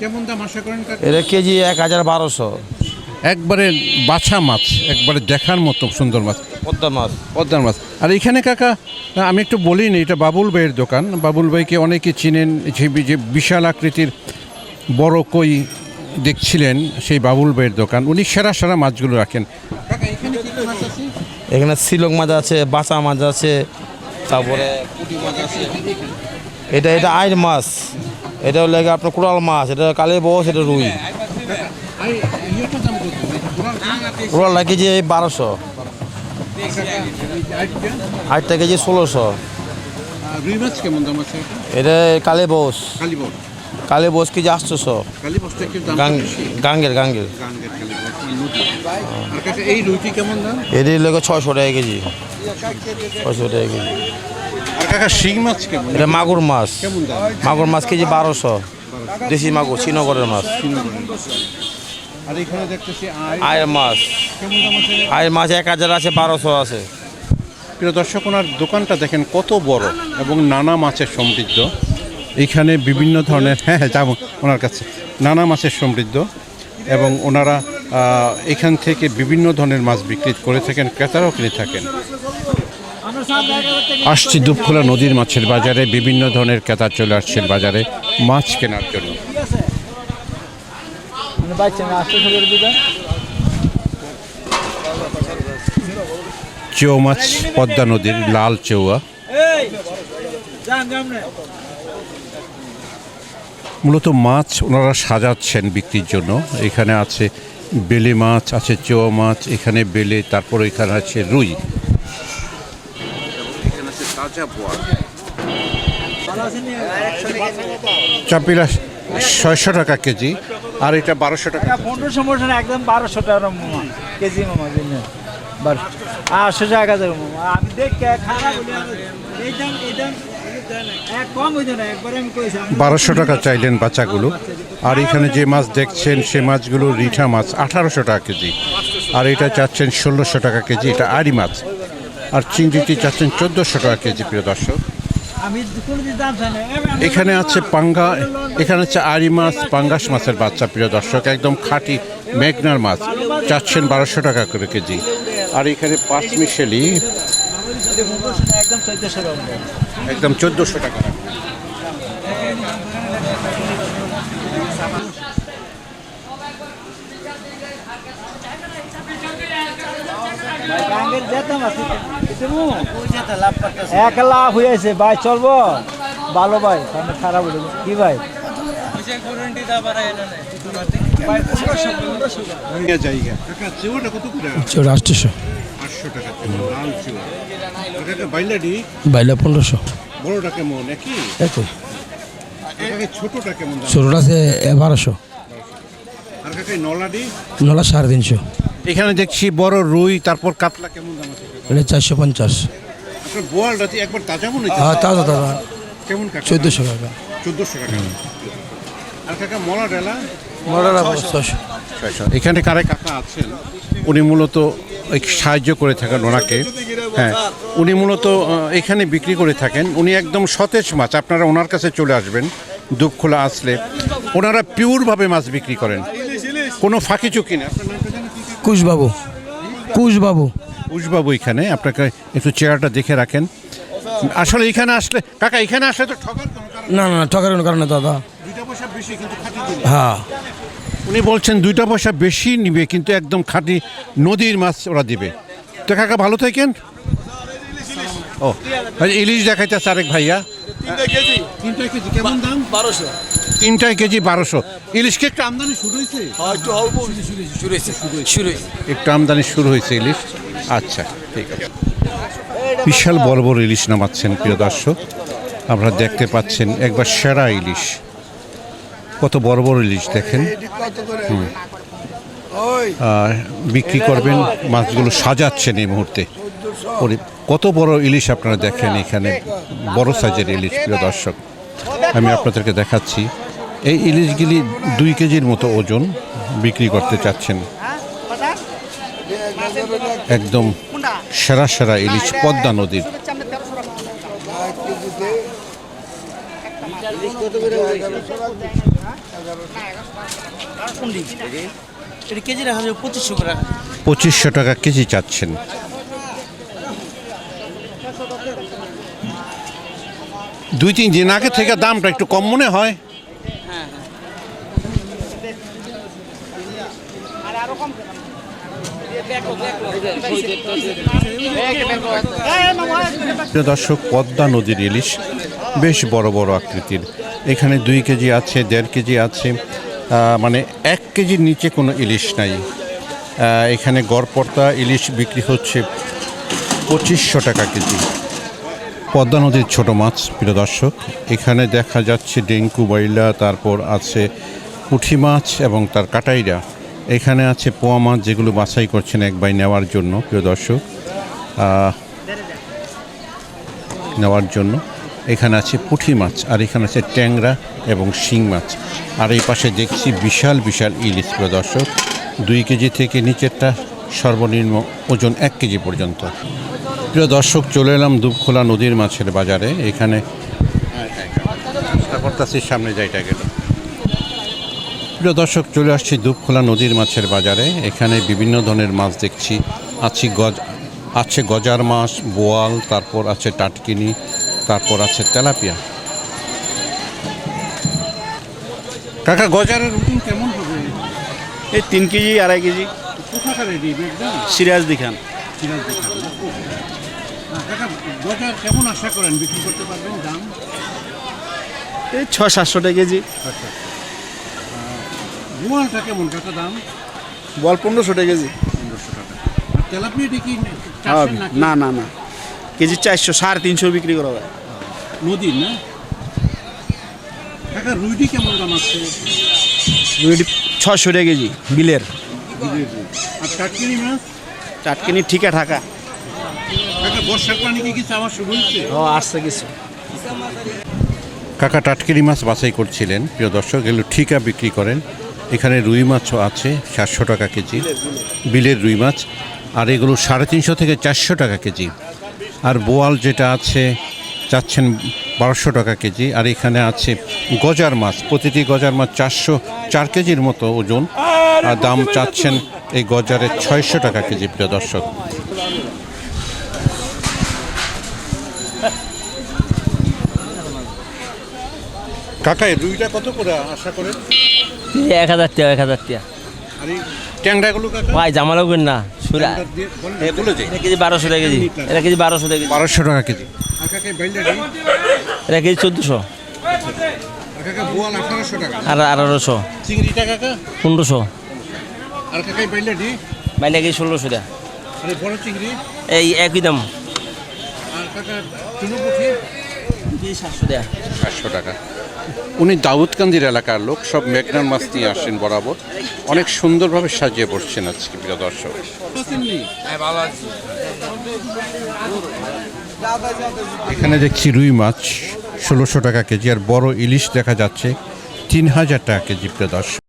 কেমন দাম আশা করেন এটা কেজি এক হাজার বারোশো। একবারে বাছা মাছ একবারে দেখার মতো সুন্দর মাছ। পদ্মা মাছ। পদ্মার মাছ। আর এখানে কাকা আমি একটু বলিনি এটা বাবুল ভাইয়ের দোকান। বাবুল ভাইকে অনেকে চিনেন যে বিশাল আকৃতির বড় কই দেখছিলেন সেই বাবুল ভাইয়ের দোকান। উনি সেরা সেরা মাছগুলো রাখেন। এখানে শিলং মাছ আছে? বাঁচা মাছ আছে তারপরে মাছ আছে। এটা এটা আইর মাছ। এটা হলো গিয়ে আপনার কোরাল মাছ এটা কালে বস এটা রুই। কোরাল কেজি বারোশো। আটটা কেজি ষোলোশো। এটা কালে বস। কালে বস কেজি আটশোশো। গাঙ্গের গাঙ্গের। এই এটি ছয়শো টাকা কেজি। ছয়শো টাকা কেজি। আর কাকা শিং মাছ কেমন? এটা মাগুর মাছ। মাগুর মাছ কেজি বারোশো। দেশি মাগুর শ্রীনগরের মাছ। আর এখানে দেখতেছি আয়ের মাছ। আয়ের মাছ এক হাজার আছে বারোশো আছে। প্রিয় দর্শক ওনার দোকানটা দেখেন কত বড় এবং নানা মাছের সমৃদ্ধ। এখানে বিভিন্ন ধরনের হ্যাঁ হ্যাঁ যাব ওনার কাছে। নানা মাছের সমৃদ্ধ এবং ওনারা এখান থেকে বিভিন্ন ধরনের মাছ বিক্রি করে থাকেন ক্রেতারাও কিনে থাকেন। আসছি দুপখোলা নদীর মাছের বাজারে, বিভিন্ন ধরনের ক্রেতা চলে আসছেন বাজারে মাছ কেনার জন্য। চেউ মাছ, পদ্মা নদীর লাল চেউয়া মূলত মাছ ওনারা সাজাচ্ছেন বিক্রির জন্য। এখানে আছে বেলে মাছ, আছে চেওয়া মাছ, এখানে বেলে, তারপর এখানে আছে রুই। চাপিলা ছয়শো টাকা কেজি আর এটা বারোশো টাকা পনেরোশো মোটর একদম বারোশো টাকা মামা কেজি মামা দিন বারোশো। আটশো টাকা দেবো মামা। আমি দেখ খারাপ এই দাম এই দাম এক কম হইতো না একবারে আমি কইছি আমি- বারোশো টাকা চাইলেন বাচ্চাগুলো। আর এখানে যে মাছ দেখছেন সে মাছগুলো রিঠা মাছ আঠারোশো টাকা কেজি। আর এটা চাচ্ছেন ষোলোশো টাকা কেজি এটা আড়ি মাছ। আর চিংড়িটি যাচ্ছেন চোদ্দোশো টাকা কেজি, প্রিয় দর্শক। এখানে আছে পাঙ্গা, এখানে আছে আড়ি মাছ, পাঙ্গাস মাছের বাচ্চা, প্রিয় দর্শক, একদম খাঁটি মেঘনার মাছ। চাচ্ছেন বারোশো টাকা করে কেজি। আর এখানে পাঁচ মিশেলি একদম চোদ্দোশো টাকা একদম চোদ্দোশো টাকা গাঙ্গের যেতাম আছে এক লাভ হয়েছে ভাই চলবো? ভালো ভাই খারাপ হয়ে গেছে। কি ভাই? আটশো। টাকা বাইলা পনেরোশো। বড়টা কেমন একই? একই। ছোটটা কেমন ছোটোটা আছে বারোশো আর কাকে নলাডি নলা সাড়ে তিনশো। এখানে দেখছি বড় রুই তারপর কাতলা কেমন দাম আছে? এটা চারশো পঞ্চাশ। আপনার বোয়ালটা একবার তাজা মনে হচ্ছে? হ্যাঁ তাজা তাজা। কেমন কাকা? চোদ্দোশো টাকা। চোদ্দোশো টাকা। আর কাকা মলা ডেলা? নলাটা ছশো এখানে কারে কাকা আছেন? উনি মূলত এই সাহায্য করে থাকেন ওনাকে। হ্যাঁ উনি মূলত আহ, এখানে বিক্রি করে থাকেন। উনি একদম সতেজ মাছ। আপনারা ওনার কাছে চলে আসবেন দুপখোলা আসলে। ওনারা পিওরভাবে মাছ বিক্রি করেন। কোনো ফাঁকি চুকি না আপনার নামটা জানেন? কি? কুশবাবু। কুশবাবু উষবাবু এখানে আপনাকে একটু চেহারাটা দেখে রাখেন। আসলে এখানে আসলে কাকা এখানে আসলে তো ঠকার কোনো কারণ না না না ঠকার কোনো কারণে দাদা। দুইটা পয়সা বেশি কিন্তু খাঁটি দিবে হ্যাঁ। উনি বলছেন দুইটা পয়সা বেশি নিবে কিন্তু একদম খাঁটি নদীর মাছ ওরা দিবে। তো কাকা ভালো থাকেন? ও আচ্ছা, ইলিশ দেখাইতেছে আরেক ভাইয়া। তিনটা কেজি কেমন দাম? বারোশো। তিনটায় কেজি বারোশো। ইলিশকে একটু আমদানি শুরু হয়েছে? একটু অল্প শুরু হয়েছে একটু আমদানি শুরু হয়েছে ইলিশ। আচ্ছা ঠিক আছে। বিশাল বড় বড় ইলিশ নামাচ্ছেন প্রিয় দর্শক। আপনারা দেখতে পাচ্ছেন একবার সেরা ইলিশ। কত বড় বড় ইলিশ দেখেন। আর বিক্রি করবেন মাছগুলো সাজাচ্ছেন এই মুহূর্তে। কত বড় ইলিশ আপনারা দেখেন এখানে বড় সাইজের ইলিশ প্রিয় দর্শক। আমি আপনাদেরকে দেখাচ্ছি। এই ইলিশগুলি দুই কেজির মতো ওজন বিক্রি করতে চাচ্ছেন। একদম সেরা সেরা ইলিশ পদ্মা নদীর। পঁচিশশো টাকা কেজি চাচ্ছেন। দুই তিন দিন আগে থেকে দামটা একটু কম মনে হয়। দর্শক, পদ্মা নদীর ইলিশ বেশ বড় বড় আকৃতির। এখানে দুই কেজি আছে, দেড় কেজি আছে মানে এক কেজির নিচে কোনো ইলিশ নাই। এখানে গড়পড়তা ইলিশ বিক্রি হচ্ছে পঁচিশশো টাকা কেজি। পদ্মা নদীর ছোট মাছ, প্রিয় দর্শক। এখানে দেখা যাচ্ছে ডেঙ্কু বাইলা তারপর আছে পুঁঠি মাছ এবং তার কাটাইরা। এখানে আছে পোয়া মাছ যেগুলো বাছাই করছেন এক বাই নেওয়ার জন্য, প্রিয় দর্শক। নেওয়ার জন্য। এখানে আছে পুঁঠি মাছ আর এখানে আছে ট্যাংরা এবং শিং মাছ। আর এই পাশে দেখছি বিশাল বিশাল ইলিশ, প্রিয় দর্শক। দুই কেজি থেকে নিচেরটা সর্বনিম্ন ওজন এক কেজি পর্যন্ত। প্রিয় দর্শক চলে এলাম দুবখোলা নদীর মাছের বাজারে। এখানে করতেছি সামনে যাইটা গেল। প্রিয় দর্শক চলে আসছি দুবখোলা নদীর মাছের বাজারে। এখানে বিভিন্ন ধরনের মাছ দেখছি। আছে গজ আছে গজার মাছ বোয়াল তারপর আছে টাটকিনি তারপর আছে তেলাপিয়া। কাকা গজারের রুটিন কেমন হবে? এই তিন কেজি আড়াই কেজি। সিরাজ কেমন আশা করেন? বিক্রি করতে পারবেন দাম? এই ছয় সাতশো টাকা কেজি বোয়ালটা কেমন? কাকা দাম? বল পনেরোশো টাকা কেজি। পনেরোশো টাকা। আর তেলাপিয়াটা কি হ্যাঁ, নাকি? না না না। কেজি চারশো সাড়ে তিনশো বিক্রি করা হয় নদীর না? কাকা রুইটি কেমন দাম আছে? রুইটি ছশো টাকা কেজি বিলের। আর কাটকিনি মাছ? চাটকিনি ঠিকা কাকা বর্ষার পানি কি কিছু আমার শুরু হয়েছে? ও আসছে কিছু। কাকা টাটকিরি মাছ বাছাই করছিলেন। প্রিয় দর্শক এগুলো ঠিকা বিক্রি করেন। এখানে রুই মাছও আছে সাতশো টাকা কেজি। বিলের রুই মাছ আর এগুলো সাড়ে তিনশো থেকে চারশো টাকা কেজি। আর বোয়াল যেটা আছে চাচ্ছেন বারোশো টাকা কেজি। আর এখানে আছে গজার মাছ প্রতিটি গজার মাছ চারশো চার কেজির মতো ওজন। আর দাম চাচ্ছেন এই গজারের ছয়শো টাকা কেজি প্রিয় দর্শক। কাকা কত করে আশা করেন? এক হাজার টাকা এক হাজার টাকা। আর এই ট্যাংরাগুলো কাকা? ভাই না সুরা। এটা কেজি বারোশো টাকা কেজি। এটা কেজি বারোশো টাকা কেজি। বারোশো টাকা কেজি। আর কাকা বাইলটা এটা কেজি চোদ্দোশো। আর কাকা বোয়াল আঠারোশো টাকা। আর আঠারোশো। চিংড়িটা কাকা? পনেরোশো। আর কাকা বাইলটা দিই কেজি ষোলোশো টাকা। আর এই বড় চিংড়ি? এই একই দাম। আর কাকা সাতশো টাকা। উনি দাউদকান্দির এলাকার লোক, সব মেঘনার মাছ নিয়ে আসেন বরাবর। অনেক সুন্দরভাবে সাজিয়ে বসছেন আজকে, প্রিয় দর্শক। এখানে দেখছি রুই মাছ, ষোলোশো টাকা কেজি, আর বড় ইলিশ দেখা যাচ্ছে, তিন হাজার টাকা কেজি, প্রিয় দর্শক।